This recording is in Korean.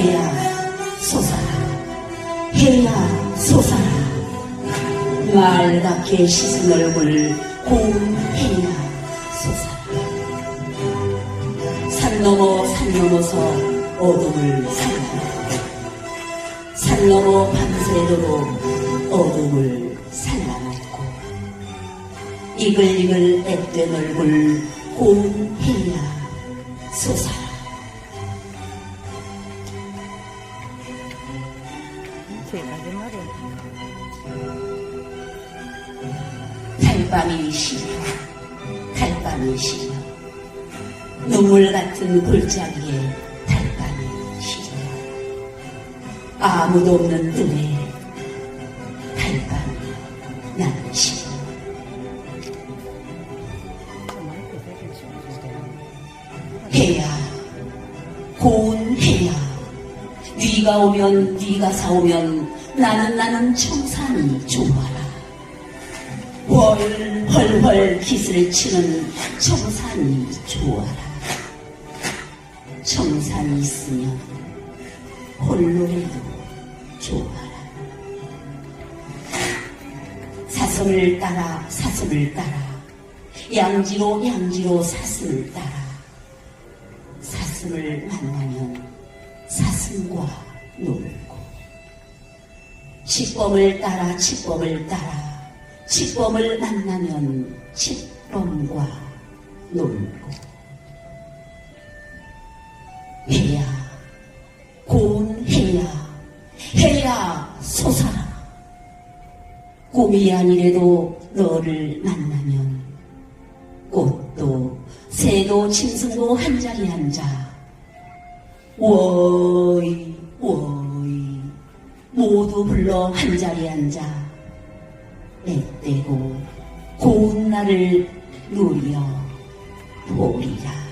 해야 솟아라 해야 솟아라 말갛게 씻은 얼굴 고운해야 솟아라 산 넘어 산 넘어서 어둠을 살라냈고 산 넘어 밤새도록 어둠을 살라냈고 이글이글 앳된 얼굴 고운해야 솟아라 제 마지막에 달밤이 시려 달밤이 시려 눈물 같은 골짜기에 달밤이 시려 아무도 없는 뜰에 달밤이 나는 시려 마이크 대주시면 해야 고운 해야 네가 오면 네가 사오면 나는 나는 청산이 좋아라. 헐헐헐 기슬을 치는 청산이 좋아라. 청산이 있으면 홀로라도 좋아라. 사슴을 따라 사슴을 따라 양지로 양지로 사슴을 따라 사슴을 만나면 사슴과 놀고 치범을 따라 치범을 따라 치범을 만나면 치범과 놀고 해야 고운 해야 솟아라 꿈이 아니래도 너를 만나면 꽃도 새도 짐승도 한 자리 앉아. 워 이 워이 모두 불러 한자리 앉아 애떼고 고운 날을 누려 보리라